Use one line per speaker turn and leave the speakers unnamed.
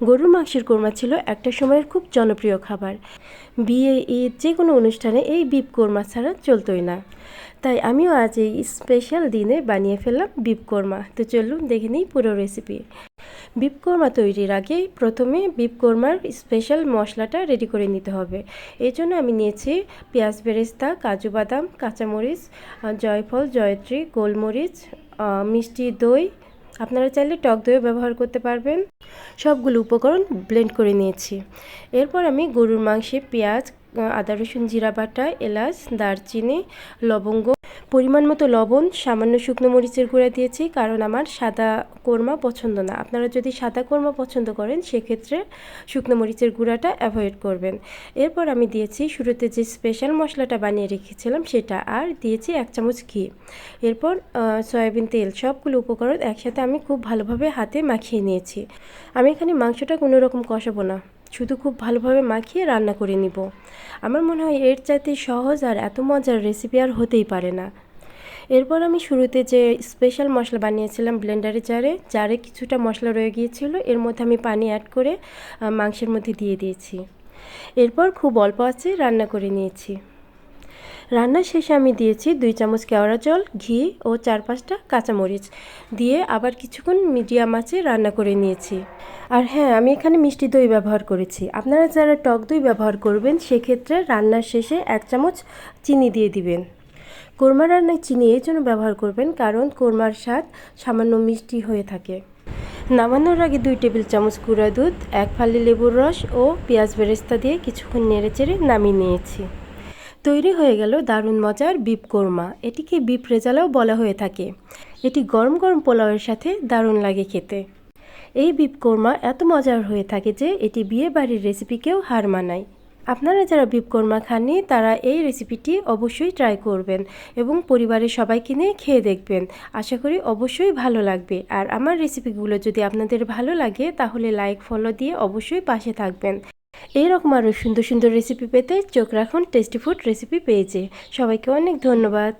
গরুর মাংসের কোরমা ছিল একটা সময়ের খুব জনপ্রিয় খাবার। বিয়ে, ঈদ যে কোনো অনুষ্ঠানে এই বিপ কোরমা ছাড়া চলতোই না। তাই আমিও আজ এই স্পেশাল দিনে বানিয়ে ফেললাম বিপ কোরমা। তো চলুন দেখে নিই পুরো রেসিপি বিপ কোরমা তৈরির আগে প্রথমে বিপ কোরমার স্পেশাল মশলাটা রেডি করে নিতে হবে। এই জন্য আমি নিয়েছি পেঁয়াজ বেরেস্তা, কাজু বাদাম, কাঁচামরিচ জয়ফল, জয়ত্রী, গোলমরিচ মিষ্টি, দই আপনারা চাইলে টক দইও ব্যবহার করতে পারবেন। সবগুলো উপকরণ ব্লেন্ড করে নিয়েছি। এরপর আমি গরুর মাংসে পেঁয়াজ, আদা রসুন, জিরা বাটা, এলাচ, দারচিনি, লবঙ্গ পরিমাণ মতো লবণ, সামান্য শুকনো মরিচের গুঁড়া দিয়েছি, কারণ আমার সাদা কোরমা পছন্দ না। আপনারা যদি সাদা কোরমা পছন্দ করেন, সেক্ষেত্রে শুকনো মরিচের গুঁড়াটা অ্যাভয়েড করবেন। এরপর আমি দিয়েছি শুরুতে যে স্পেশাল মশলাটা বানিয়ে রেখেছিলাম, সেটা, আর দিয়েছি এক চামচ ঘি। এরপর সয়াবিন তেল, সবগুলো উপকরণ একসাথে আমি খুব ভালোভাবে হাতে মাখিয়ে নিয়েছি। আমি এখানে মাংসটা কোনো রকম কষাবো না, শুধু খুব ভালোভাবে মাখিয়ে রান্না করে নিব। আমার মনে হয় এর চাইতে সহজ আর এত মজার রেসিপি আর হতেই পারে না। এরপর আমি শুরুতে যে স্পেশাল মশলা বানিয়েছিলাম ব্লেন্ডারে জারে জারে কিছুটা মশলা রয়ে গিয়েছিল, এর মধ্যে আমি পানি অ্যাড করে মাংসের মধ্যে দিয়ে দিয়েছি। এরপর খুব অল্প আছে, রান্না করে নিয়েছি। রান্নার শেষে আমি দিয়েছি দুই চামচ কেওড়া জল, ঘি ও চার পাঁচটা কাঁচামরিচ দিয়ে আবার কিছুক্ষণ মিডিয়াম আঁচে রান্না করে নিয়েছি। আর হ্যাঁ আমি এখানে মিষ্টি দই ব্যবহার করেছি। আপনারা যারা টক দই ব্যবহার করবেন, সেক্ষেত্রে রান্নার শেষে এক চামচ চিনি দিয়ে দিবেন। কোরমা রান্নায় চিনি এই জন্য ব্যবহার করবেন, কারণ কোরমার স্বাদ সামান্য মিষ্টি হয়ে থাকে। নামানোর আগে দুই টেবিল চামচ গুঁড়া দুধ, এক ফালি লেবুর রস ও পেঁয়াজ বেরেস্তা দিয়ে কিছুক্ষণ নেড়েচেড়ে নামিয়ে নিয়েছি। তৈরি হয়ে গেল দারুণ মজার বিপ কোরমা। এটিকে বিপ রেজালাও বলা হয়ে থাকে। এটি গরম গরম পোলাওয়ের সাথে দারুণ লাগে খেতে। এই বিপ কোরমা এত মজার হয়ে থাকে যে এটি বিয়ে বাড়ির রেসিপিকেও হার মানায়। আপনারা যারা বিপকর্মা কোরমা খাননি, তারা এই রেসিপিটি অবশ্যই ট্রাই করবেন এবং পরিবারের সবাইকে নিয়ে খেয়ে দেখবেন। আশা করি অবশ্যই ভালো লাগবে। আর আমার রেসিপিগুলো যদি আপনাদের ভালো লাগে, তাহলে লাইক ফলো দিয়ে অবশ্যই পাশে থাকবেন। এইরকম আরও সুন্দর সুন্দর রেসিপি পেতে চোখ রাখুন টেস্টি ফুড রেসিপি পেয়েছে সবাইকে অনেক ধন্যবাদ।